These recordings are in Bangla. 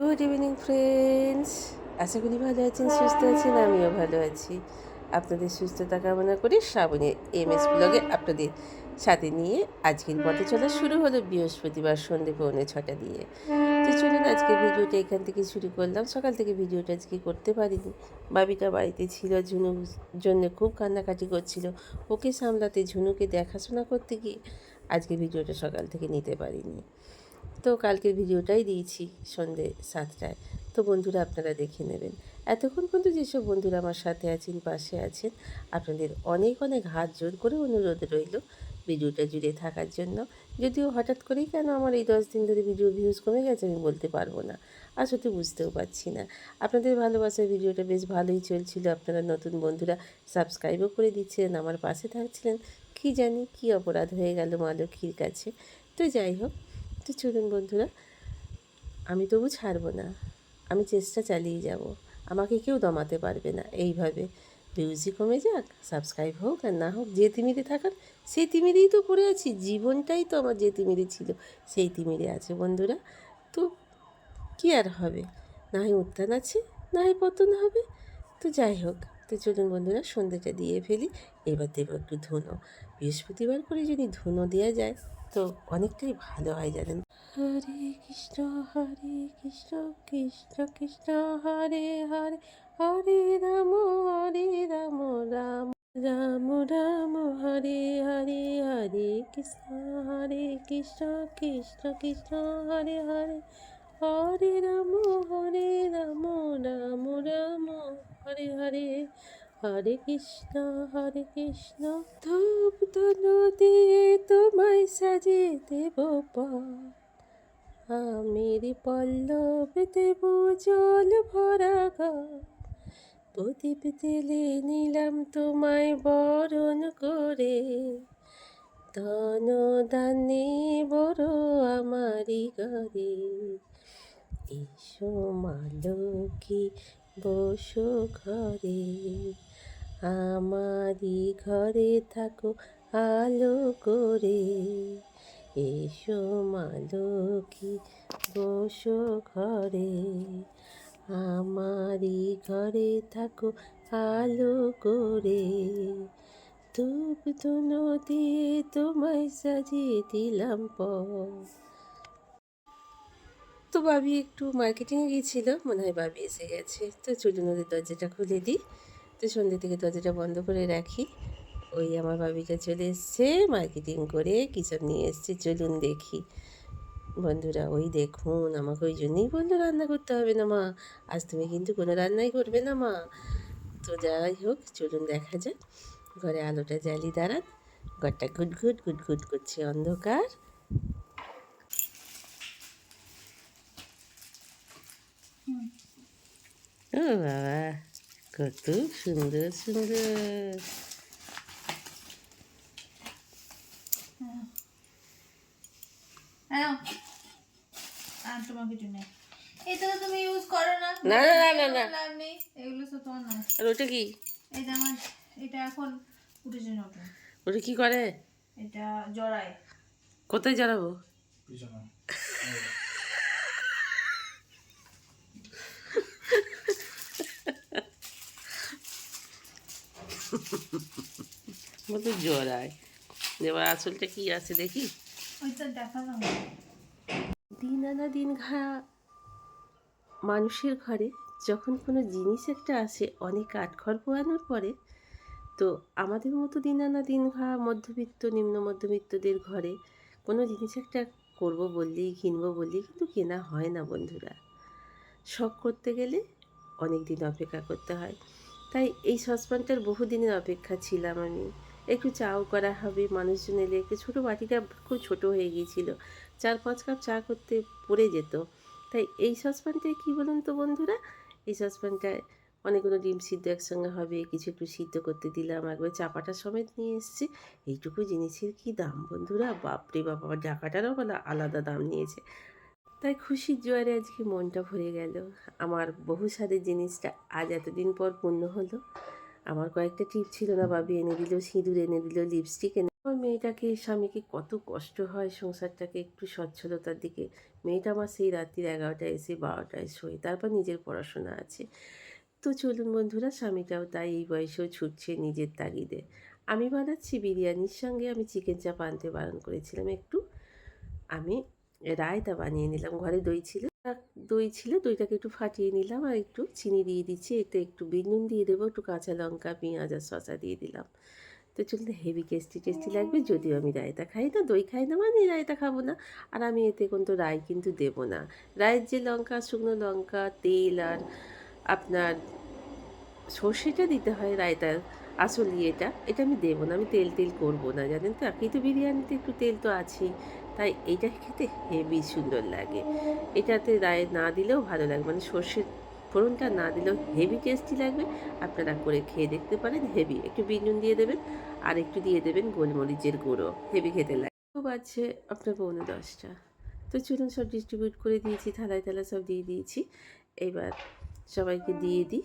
গুড ইভিনিং ফ্রেন্ডস আশা করি ভালো আছেন, সুস্থ আছেন, আমিও ভালো আছি। আপনাদের সুস্থতা কামনা করি শ্রাবণী এম এস ব্লগে আপনাদের সাথে নিয়ে আজকের পথে চলা শুরু হলো বৃহস্পতিবার সন্ধে পৌনে ছটা দিয়ে। তো চলুন আজকে ভিডিওটা এখান থেকে শুরু করলাম। সকাল থেকে ভিডিওটা আজকে করতে পারিনি। বাবিটা বাড়িতে ছিল ঝুনুর জন্য খুব কান্নাকাটি করছিল। ওকে সামলাতে ঝুনুকে দেখাশোনা করতে গিয়ে আজকে ভিডিওটা সকাল থেকে নিতে পারিনি। তো কালকের ভিডিওটাই দিয়েছি সন্ধে সাতটায়। তো বন্ধুরা আপনারা দেখে নেবেন। এতক্ষণ পর্যন্ত যেসব বন্ধুরা আমার সাথে আছেন, পাশে আছেন, আপনাদের অনেক অনেক হাত জোর করে অনুরোধ রইল ভিডিওটা জুড়ে থাকার জন্য। যদিও হঠাৎ করেই কেন আমার এই দশ দিন ধরে ভিডিও ভিউজ কমে গেছে আমি বলতে পারব না। আসলে বুঝতেও পারছি না। আপনাদের ভালোবাসার ভিডিওটা বেশ ভালোই চলছিল। আপনারা নতুন বন্ধুরা সাবস্ক্রাইবও করে দিচ্ছিলেন, আমার পাশে থাকছিলেন। কি জানি কি অপরাধ হয়ে গেল মা লক্ষ্মীর কাছে। তো যাই হোক তো চলুন বন্ধুরা, আমি তবু ছাড়বো না। আমি চেষ্টা চালিয়ে যাব। আমাকে কেউ দমাতে পারবে না। এইভাবে ভিউজই কমে যাক সাবস্ক্রাইব হোক আর না হোক, যে তিমিরে থাকার, সেই তিমিরেই তো পড়ে আছি। জীবনটাই তো আমার যে তিমিরে ছিল, সেই তিমিরে আছে বন্ধুরা। তো কি আর হবে? না হয় উত্থান আছে, না হয় পতন হবে। তো যাই হোক, তো চলুন বন্ধুরা, সন্ধ্যেটা দিয়ে ফেলি। এবার দেবো একটু ধুনো। বৃহস্পতিবার করে যদি ধুনো দেওয়া যায় তো অনেকটাই ভালো হয় জানেন। হরে কৃষ্ণ হরে কৃষ্ণ কৃষ্ণ কৃষ্ণ, হরে হরে হরে রাম হরে রাম রাম রাম রাম হরে হরে হরে কৃষ্ণ হরে কৃষ্ণ কৃষ্ণ কৃষ্ণ, হরে হরে হরে রাম হরে কৃষ্ণ হরে কৃষ্ণ, ধূপ ধনু দিয়ে তোমায় সাজিয়ে দেব আমির পল্লব দেব জল ভরা প্রদীপ দিলে নিলাম তোমায় বরণ করে। ধন দানে বড় আমারি ঘরে। এসো মালকি বসো ঘরে। আমারই ঘরে থাকো, আলো করে। এসো মালকি বসো ঘরে। আমারই ঘরে থাকো, আলো করে। ধূপ ধুনো দিয়ে তোমায় সাজিয়ে দিলাম পথ। তো বাবি একটু মার্কেটিংয়ে গিয়েছিল মনে হয় বাবি এসে গেছে। তো চলুন ওদের দরজাটা খুলে দিই। তো সন্ধ্যে থেকে দরজাটা বন্ধ করে রাখি। ওই আমার বাবিটা চলে এসছে মার্কেটিং করে কিসব নিয়ে এসছে, চলুন দেখি। বন্ধুরা, ওই দেখুন, আমাকে ওই জন্যই বলল রান্না করতে হবে না মা। আজ তুমি কিন্তু কোনো রান্নাই করবে না মা। তো যাই হোক, চলুন দেখা যাক। ঘরে আলোটা জ্বালি দাঁড়ান। ঘরটা গুটগুট গুটগুট করছে অন্ধকার। ও বাবা। কত সুন্দর সুন্দর হ্যাঁ আর তোমার কিছু নেই এটা তো তুমি ইউজ করো না না, না, না, না, না। লাভ নেই এগুলো তো তোমার নয় আর ওটা কি এটা আমার এটা এখন উঠেছে নতুন ওটা কি করে এটা জড়ায় কোথায় জ্বালাবো মতো জড়ায় এবার আসলটা কি আছে দেখি? দিন আনা দিন ঘা মানুষের ঘরে যখন কোনো জিনিস একটা আসে অনেক কাঠখড় পোয়ানোর পরে তো আমাদের মতো দিন আনা দিন ঘা মধ্যবিত্ত নিম্ন মধ্যবিত্তদের ঘরে কোনো জিনিস একটা করব বললেই কিনবো বললেই কিন্তু কেনা হয় না বন্ধুরা। শখ করতে গেলে অনেক দিন অপেক্ষা করতে হয়। তাই এই সসপ্যানটার বহুদিনের অপেক্ষা ছিলাম আমি। একটু চাও করা হবে, মানুষজন এলে। ছোটো বাটিটা খুব ছোট হয়ে গিয়েছিল। চার পাঁচ কাপ চা করতে পড়ে যেত। তাই এই সসপ্যানটায় কী বলুন তো বন্ধুরা? এই সসপ্যানটায় অনেকগুলো ডিম সিদ্ধ একসঙ্গে হবে, কিছু একটু সিদ্ধ করতে দিলাম, একবার চাপাটা সমেত নিয়ে এসছে। এইটুকু জিনিসের কি দাম বন্ধুরা? বাপরে বাবা আবার ঢাকাটারও বলা আলাদা দাম নিয়েছে। তাই খুশির জোয়ারে আজকে মনটা ভরে গেল। আমার বহু স্বাদের জিনিসটা আজ এতদিন পর পূর্ণ হলো। আমার কয়েকটা টিপ ছিল না বাবি এনে দিল, সিঁদুর এনে দিল, লিপস্টিক এনে আমার মেয়েটাকে, স্বামীকে কত কষ্ট হয় সংসারটাকে একটু সচ্ছলতার দিকে। মেয়েটা আমার সেই রাত্রির এগারোটায় এসে বারোটায় শোয়, তারপর নিজের পড়াশোনা আছে। তো চলুন বন্ধুরা, স্বামীটাও তাই এই বয়সেও ছুটছে নিজের তাগিদে। আমি বানাচ্ছি বিরিয়ানির সঙ্গে আমি চিকেন চাপ আনতে বারণ করেছিলাম একটু। আমি রায়তা বানিয়ে নিলাম। ঘরে দই ছিল। দই ছিল, দইটাকে একটু ফাটিয়ে নিলাম আর একটু চিনি দিয়ে দিচ্ছি। এতে একটু বিনুন দিয়ে দেবো, একটু কাঁচা লঙ্কা, পেঁয়াজ আর শসা দিয়ে দিলাম। তো চলতে হেভি টেস্টি টেস্টি লাগবে। যদিও আমি রায়তা খাই না, দই খাই না মানে রায়তা খাব না। আর আমি এতে কিন্তু রায় কিন্তু দেবো না। রায়ের যে লঙ্কা, শুকনো লঙ্কা, তেল আর আপনার সর্ষেটা দিতে হয় রায়তার আসল ইয়েটা, এটা আমি দেবো না। আমি তেল তেল করব না, জানেন তো? একেই তো বিরিয়ানিতে একটু তেল তো আছেই। তাই এটা খেতে হেভি সুন্দর লাগে। এটাতে রায় না দিলেও ভালো লাগবে মানে সর্ষের ফোড়নটা না দিলেও হেভি টেস্টি লাগবে। আপনারা করে খেয়ে দেখতে পারেন হেভি একটু বিনুন দিয়ে দেবেন আর একটু দিয়ে দেবেন গোলমরিচের গুঁড়ো। হেভি খেতে লাগে। খুব আছে আপনার পৌনে দশটা। তো চলুন সব ডিস্ট্রিবিউট করে দিয়েছি, থালায় থালা সব দিয়ে দিয়েছি। এবার সবাইকে দিয়ে দিই।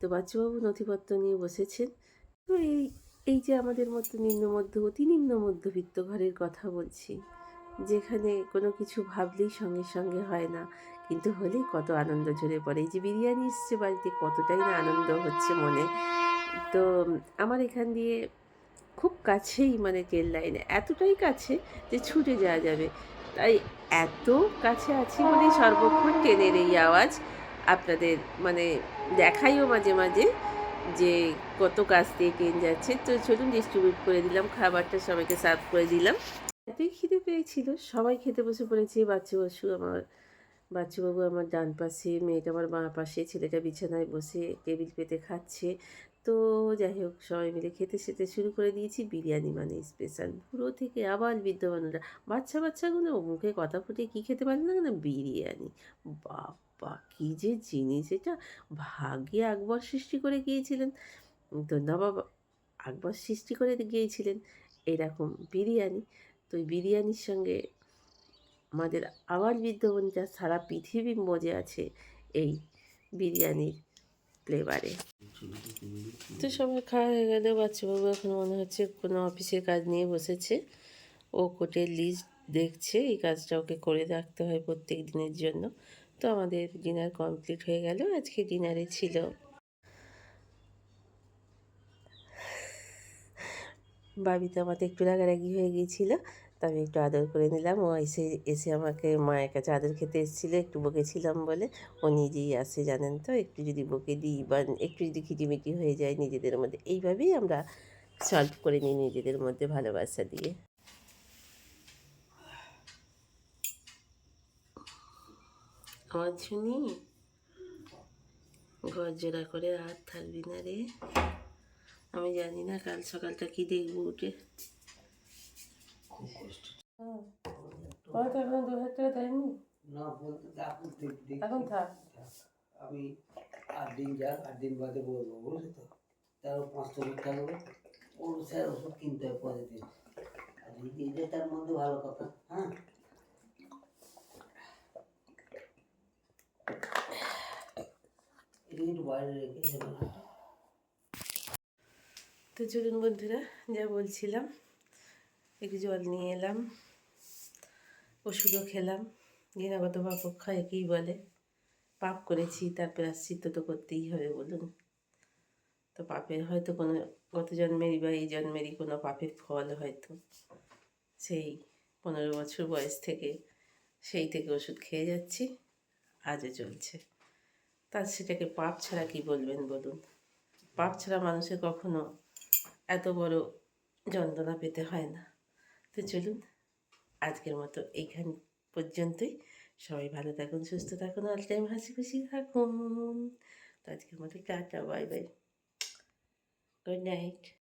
তো বাচ্চাবাবু নথিপত্র নিয়ে বসেছেন। তো এই এই যে আমাদের মতো নিম্ন মধ্য অতি নিম্ন মধ্যবিত্ত ঘরের কথা বলছি। যেখানে কোনো কিছু ভাবলেই সঙ্গে সঙ্গে হয় না। কিন্তু হলেই কত আনন্দ ঝরে পড়ে। এই যে বিরিয়ানি এসছে বাড়িতে, কতটাই না আনন্দ হচ্ছে মনে। তো আমার এখান দিয়ে খুব কাছেই মানে ট্রেন লাইনে। এতটাই কাছে যে ছুটে যাওয়া যাবে। তাই এত কাছে আছি বলেই সর্বক্ষণ ট্রেনের এই আওয়াজ আপনাদের মানে দেখাইও মাঝে মাঝে যে কত কাছ দিয়ে ট্রেন যাচ্ছে। তো চলুন ডিস্ট্রিবিউট করে দিলাম। খাবারটা সবাইকে সার্ভ করে দিলাম। এতই খিদে পেয়েছিল, সবাই খেতে বসে পড়েছে বাচ্চা বসু আমার, বাচ্চাবাবু আমার ডান পাশে, মেয়েটা আমার বাঁ পাশে, ছেলেটা বিছানায় বসে টেবিল পেতে খাচ্ছে। তো যাই হোক, সবাই মিলে খেতে খেতে শুরু করে দিয়েছি, বিরিয়ানি মানে স্পেশাল পুরো থেকে আবার বৃদ্ধ মানুষরা বাচ্চা বাচ্চাগুলো মুখে কথা ফুটে কী খেতে পারে না না বিরিয়ানি। বাবা কী যে জিনিস এটা! ভাগ্যে আকবর সৃষ্টি করে গিয়েছিলেন। তো নবাব আকবর সৃষ্টি করে গিয়েছিলেন, এরকম বিরিয়ানি। তো বিরিয়ানির সঙ্গে আমাদের আবার বৃদ্ধবনটা সারা পৃথিবী মজে আছে এই বিরিয়ানির ফ্লেভারে তো সবাই খাওয়া হয়ে গেল বাচ্চাবাবু এখন মনে হচ্ছে কোনো অফিসের কাজ নিয়ে বসেছে। ও কোর্টের লিস্ট দেখছে, এই কাজটা ওকে করে রাখতে হয় প্রত্যেক দিনের জন্য। তো আমাদের ডিনার কমপ্লিট হয়ে গেল, আজকে ডিনারে ছিল বাবিতে আমাদের একটু রাগারাগি হয়ে গিয়েছিল, তো আমি একটু আদর করে নিলাম। ও এসে এসে আমাকে মায়ের কাছে আদর খেতে এসেছিল, একটু বকেছিলাম বলে। ও নিজেই আসে জানেন তো, একটু যদি বকে দিই বা একটু যদি খিটিমিটি হয়ে যায় নিজেদের মধ্যে। এইভাবেই আমরা সলভ করে নিই নিজেদের মধ্যে ভালোবাসা দিয়ে। আমার শুনি ঘর করে আর থাকবি না রে। আমি জানি না কাল সকালটা কি দেখব উঠে। এখন দু হাজার টাকা দেয়নি? না বলতে এখন দেখ- দেখ- এখন থাক। আমি আট দিন যাক আট দিন বাদে বলব বুঝলি তো? তারও পাঁচশো মিথ্যা দেবো। ওর স্যার ওষুধ কিনতে হবে পরের দিন। আর যদি দিয়ে তার মধ্যে ভালো কথা হ্যাঁ? এটা একটু বাইরে রেখে তো চলুন বন্ধুরা, যা বলছিলাম, একটু জল নিয়ে এলাম, ওষুধও খেলাম। ঘৃণাগত বাপক্ষ একেই বলে, পাপ করেছি তার প্রাশ্চিত্য তো করতেই হবে বলুন। তো পাপের হয়তো কোনো, গত জন্মেরই বা এই জন্মেরই কোনো পাপের ফল হয়তো। সেই পনেরো বছর বয়স থেকে, সেই থেকে ওষুধ খেয়ে যাচ্ছি, আজও চলছে। তার সেটাকে পাপ ছাড়া কি বলবেন বলুন? পাপ ছাড়া মানুষের কখনো এত বড় যন্ত্রণা পেতে হয় না। তো চলুন, আজকের মতো এইখান পর্যন্তই। সবাই ভালো থাকুন, সুস্থ থাকুন অল টাইম হাসি খুশি থাকুন। তো আজকের মতো tata bye bye good night